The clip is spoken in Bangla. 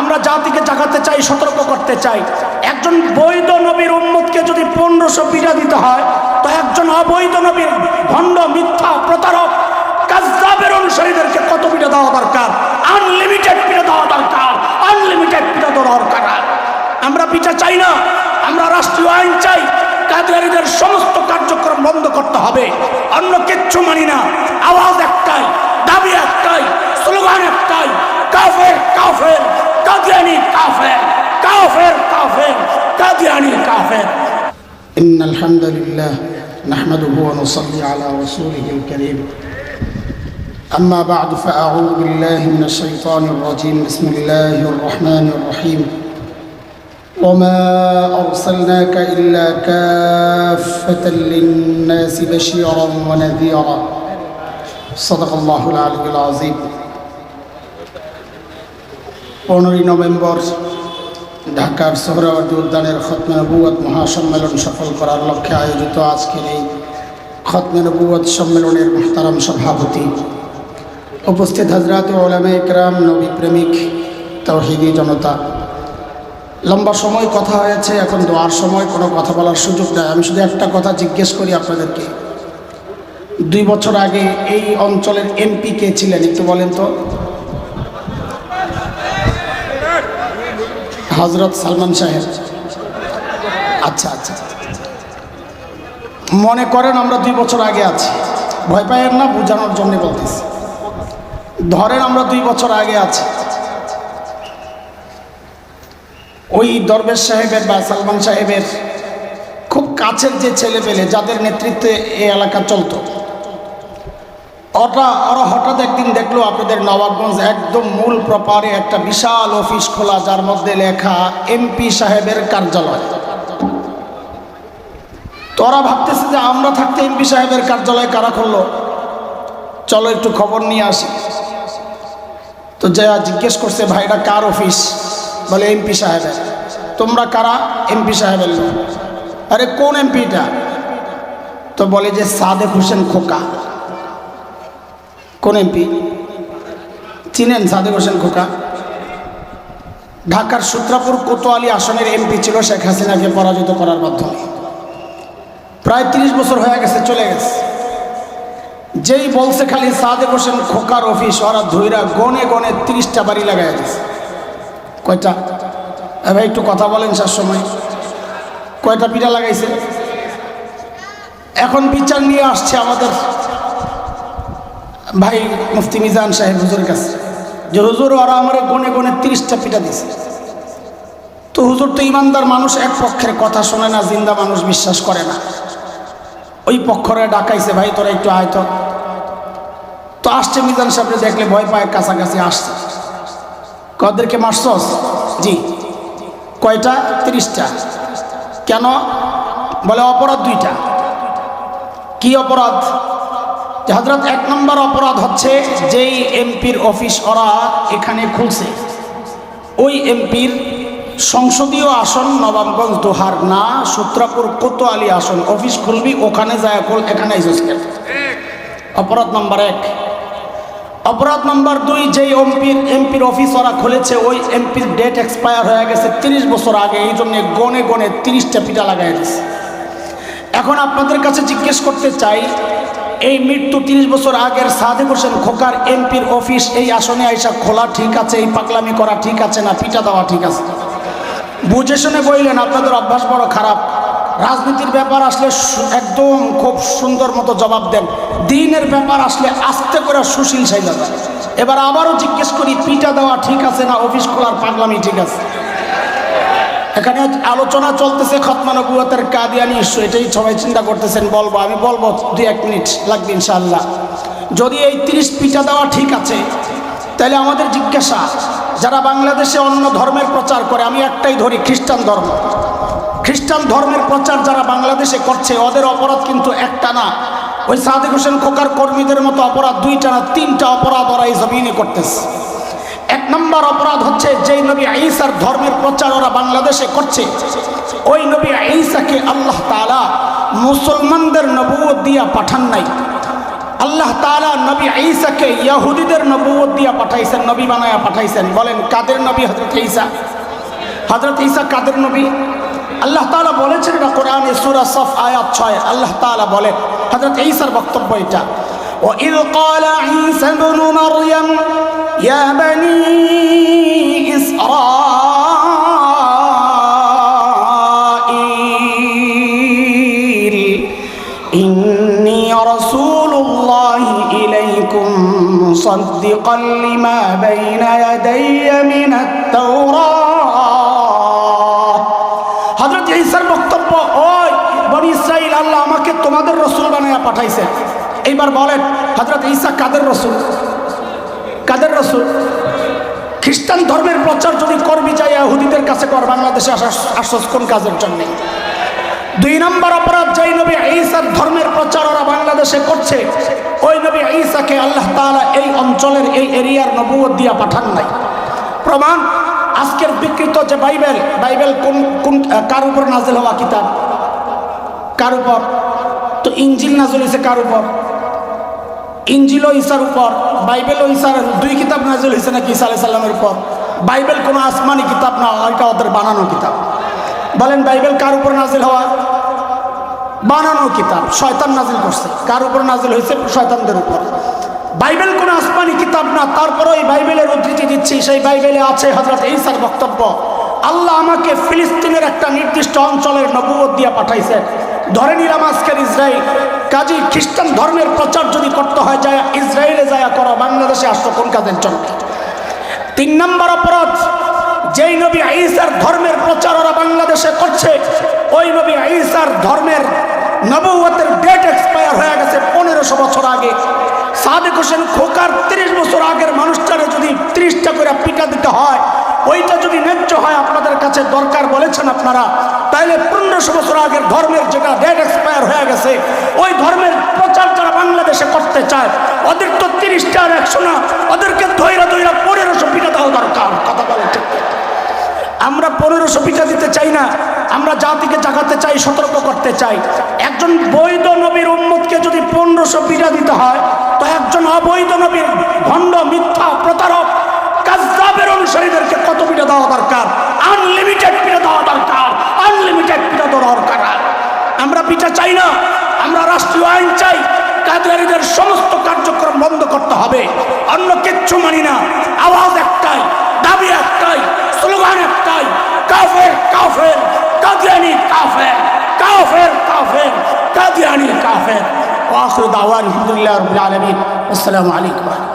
আমরা জাতিকে জাগাতে চাই, সতর্ক করতে চাই। একজন বৈধ নবীর উম্মতকে যদি পনেরোশো পিঠা দিতে হয়, তো একজন অবৈধ নবীর ভণ্ড, মিথ্যা, প্রতারক কাজদাবের অনুসারীদেরকে কত পিঠা দেওয়া দরকার? আনলিমিটেড পিঠা দেওয়া দরকার। আনলিমিটেড পিঠা দেওয়া দরকার। আমরা পিঠা চাই না, আমরা রাষ্ট্রীয় আইন চাই। কাদিয়ারিদের সমস্ত কার্যক্রম বন্ধ করতে হবে। অন্য কিচ্ছু মানি না। আওয়াজ একটাই, দাবি একটাই, স্লোগান একটাই, কাফের কাফের। কাদিয়ানি কাফের إن الحمد لله نحمده ونصلي على رسوله الكريم أما بعد فأعوذ بالله من الشيطان الرجيم بسم الله الرحمن الرحيم وما أرسلناك إلا كافة للناس بشيرا ونذيرا صدق الله العلي العظيم পনেরোই নভেম্বর ঢাকার সোহরাওয়ার্দী উদ্যানের খতমে নবুয়ত মহাসম্মেলন সফল করার লক্ষ্যে আয়োজিত আজকের এই খতমে নবুয়ত সম্মেলনের মোহতারাম সভাপতি। উপস্থিত হজরত ওলামে ইকরাম, নবী প্রেমিক, তৌহিদি জনতা। লম্বা সময় কথা হয়েছে, এখন দোয়ার সময়, কোনো কথা বলার সুযোগ নেই। আমি শুধু একটা কথা জিজ্ঞেস করি আপনাদেরকে। দুই বছর আগে এই অঞ্চলের এমপি কে ছিলেন, একটু বলেন তো? হজরত সালমান সাহেব। আচ্ছা আচ্ছা। মনে করেন আমরা দুই বছর আগে আছি। ভয় পাইয়ের না, বোঝানোর জন্য বলতেছি। ধরেন আমরা দুই বছর আগে আছি। ওই দরবেশ সাহেবের বা সালমান সাহেবের খুব কাছের যে ছেলে পেলে যাদের নেতৃত্বে এই এলাকা চলতো ওরা ওরা হঠাৎ একদিন দেখল আপনাদের নবাবগঞ্জ একদম মূল প্রপারে একটা বিশাল অফিস খোলা, যার মধ্যে লেখা এমপি সাহেবের কার্যালয়। তোরা ভাবতেছে যে আমরা থাকতে এমপি সাহেবের কার্যালয় কারা করল চলো একটু খবর নিয়ে আসি। তো যা জিজ্ঞেস করছে, ভাইরা কার অফিস? বলে, এমপি সাহেবের। তোমরা কারা? এমপি সাহেবের আরে কোন এমপিটা তো বলে যে, সাদেক হোসেন খোকা। কোন এমপি? চিনেন সাদেক হোসেন খোকা। ঢাকার সূত্রাপুর কোতোয়ালি আসনের এমপি ছিল শেখ হাসিনাকে পরাজিত করার মাধ্যমে। প্রায় তিরিশ বছর হয়ে গেছে, চলে গেছে। যেই বলছে খালি সাদেক হোসেন খোকার অফিস, ওরা ধৈরা গনে গনে তিরিশটা বাড়ি লাগাই দিছে। কয়টা? এ ভাই, একটু কথা বলেন সার সময়। কয়টা পিঠা লাগাইছে? এখন বিচার নিয়ে আসছে আমাদের ভাই মুফতি মিজান সাহেব হুজুরের কাছে, যে হুজুর ওরা আমার গনে গনে তিরিশটা পিঠা দিছে তো হুজুর তো ইমানদার মানুষ, এক পক্ষের কথা শোনে না, জিন্দা মানুষ বিশ্বাস করে না। ওই পক্ষরে ডাকাইছে, ভাই তোরা একটু আয়ত তো। আসছে মিজান সাহেবরে দেখলে ভয় পায়, কাছাকাছি আসছে। কদেরকে মারছস? জি। কয়টা? তিরিশটা। কেন? বলে, অপরাধ দুইটা। কি অপরাধ? হজরত এক নম্বর অপরাধ হচ্ছে যেই এমপির অফিস ওরা এখানে খুলছে। ওই এমপির সংসদীয় আসন নবাবগঞ্জ দোহার না, সূত্রাপুর কোতোয়ালি আসন। অফিস খুলবি, ওখানে যায় খোল, এখানে অপরাধ নম্বর এক। অপরাধ নম্বর দুই, যেই এমপির এমপির অফিস ওরা খুলেছে, ওই এমপির ডেট এক্সপায়ার হয়ে গেছে তিরিশ বছর আগে। এই জন্যে গনে গনে তিরিশটা পিঠা লাগাই দিছে। এখন আপনাদের কাছে জিজ্ঞেস করতে চাই এই মৃত্যু তিরিশ বছর আগের সাদেক হোসেন খোকার এমপির অফিস, এই আসনে আইসা খোলা ঠিক আছে, এই পাগলামি করা ঠিক আছে না পিঠা দেওয়া ঠিক আছে? বুঝে শুনে বললেন আপনাদের অভ্যাস বড় খারাপ। রাজনীতির ব্যাপার আসলে একদম খুব সুন্দর মতো জবাব দেন। দিনের ব্যাপার আসলে আস্তে করে সুশীল সাইজা এবার আবারও জিজ্ঞেস করি পিঠা দেওয়া ঠিক আছে না, অফিস খোলার পাগলামি ঠিক আছে? এখানে আলোচনা চলতেছে খতমানবুয়তের কাদিয়ানি ইস্যু এটাই সবাই চিন্তা করতেছেন, বলব, আমি বলব দু এক মিনিট লাগবে ইনশাল্লাহ যদি এই তিরিশ পিঠা দেওয়া ঠিক আছে, তাহলে আমাদের জিজ্ঞাসা, যারা বাংলাদেশে অন্য ধর্মের প্রচার করে, আমি একটাই ধরি, খ্রিস্টান ধর্ম। খ্রিস্টান ধর্মের প্রচার যারা বাংলাদেশে করছে, ওদের অপরাধ কিন্তু একটা না। ওই সাদেক হোসেন খোকার কর্মীদের মতো অপরাধ দুইটা না, তিনটা অপরাধ ওরা এই জমিনে করতেছে। নম্বর অপরাধ হচ্ছে যেই নবী আইসার ধর্মের প্রচার ওরা বাংলাদেশে করছে। ওই নবী আইসাকে আল্লাহ তাআলা মুসলমানদের নবুয়ত দিয়া পাঠান নাই। আল্লাহ তাআলা নবী ঈসাকে ইয়াহুদিদের নবুয়ত দিয়া পাঠাইছেন, নবী বানায়া পাঠাইছেন। বলেন, কাদের নবী হযরত ঈসা? হযরত ঈসা কাদের নবী? আল্লাহ তাআলা বলেছেন এটা কোরআনে সূরা সফ আয়াত ছয়, আল্লাহ তাআলা বলেন। হযরত ঈসার বক্তব্য এটা। وإذ قال عيسى ابن مريم يا بني إسرائيل إني رسول الله إليكم مصدقا لما بين يدي من التوراة হযরত ঈসার বক্তব্য ওই বনি ইসরাইল আল্লাহ আমাকে তোমাদের রসুল বানায়া পাঠাইছে এইবার বলেন, হযরত ঈসা কাদের রসুল? কাদের রসুল? খ্রিস্টান ধর্মের প্রচার যদি করবি যাই ইহুদিদের কাছে কর, বাংলাদেশে আসস কোন কাজের জন্য? দুই নম্বর অপরাধ যেই নবী ঈসার ধর্মের প্রচার ওরা বাংলাদেশে করছে, ওই নবী ঈসাকে আল্লাহ তাআলা এই অঞ্চলের এই এরিয়ার নবুয়ত দিয়া পাঠান নাই। প্রমাণ, আজকের বিকৃত যে বাইবেল বাইবেল কোন কোন কার উপর নাজিল হওয়া কিতাব? কার উপর? তো ইঞ্জিল নাজিল হয়েছে কার উপর? ইঞ্জিল ও ঈসার উপর বাইবেল ও ঈসার দুই কিতাব নাজিল হয়েছে নাকি ঈসা আলাইহিস সালামের উপর। বাইবেল কোনো আসমানি কিতাব না ওইটা ওদের বানানো কিতাব। বলেন, বাইবেল কার উপর নাজিল হওয়া? বানানো কিতাব, শয়তান নাজিল করছে। কার উপর নাজিল হয়েছে শয়তানদের উপর। বাইবেল কোনো আসমানি কিতাব না তারপরে ওই বাইবেলের উদ্ধৃতি দিচ্ছি। সেই বাইবেলে আছে হজরত ঈসার বক্তব্য। আল্লাহ আমাকে ফিলিস্তিনের একটা নির্দিষ্ট অঞ্চলের নবুয়ত দিয়ে পাঠাইছেন ধরে নিলাম আজকের ইসরায়েল কাজী খ্রিস্টান ধর্মের প্রচার যদি করতে হয়, যায় ইসরায়েলে যায় করা, বাংলাদেশে আসতো কোন কাজের জন্য তিন নম্বর অপরাধ, যেই নবী আইসার ধর্মের প্রচার ওরা বাংলাদেশে করছে, ওই নবী আইসার ধর্মের নবতের ডেট এক্সপায়ার হয়ে গেছে পনেরোশো বছর আগে। সাদেক হোসেন খোকার তিরিশ বছর আগের মানুষটারে যদি তিরিশটা করে পিটা দিতে হয়, ওইটা যদি ন্যায্য হয় আপনাদের কাছে দরকার বলেছেন আপনারা, তাইলে পনেরোশো বছর আগের ধর্মের যেটা ডেট এক্সপায়ার হয়ে গেছে, ওই ধর্মের প্রচার যারা বাংলাদেশে করতে চায়, ওদের তো তিরিশটা আর একশো না, ওদেরকে ধৈরা ধৈরা পনেরোশো পিঠা দেওয়া দরকার। কথা বলে আমরা পনেরোশো পিঠা দিতে চাই না আমরা জাতিকে জাগাতে চাই, সতর্ক করতে চাই। একজন বৈধ নবীর উম্মতকে যদি পনেরোশো পিঠা দিতে হয়, তো একজন অবৈধ নবীর ভণ্ড, মিথ্যা, প্রতারক কাজদাবের অনুসারীদেরকে কত পিঠা দেওয়া দরকার? আনলিমিটেড পিঠা দেওয়া দরকার। আনলিমিটেড পিঠা দেওয়া দরকার আমরা পিঠা চাই না, আমরা রাষ্ট্রীয় আইন চাই। কাদিয়ারিদের সমস্ত কার্যক্রম বন্ধ করতে হবে। অন্য কিচ্ছু মানি না। আওয়াজ একটাই, দাবি একটাই, স্লোগান একটাই, কাফের يعني الكافر وآخر دعوان الحمد لله رب العالمين. والسلام عليكم. ورحمه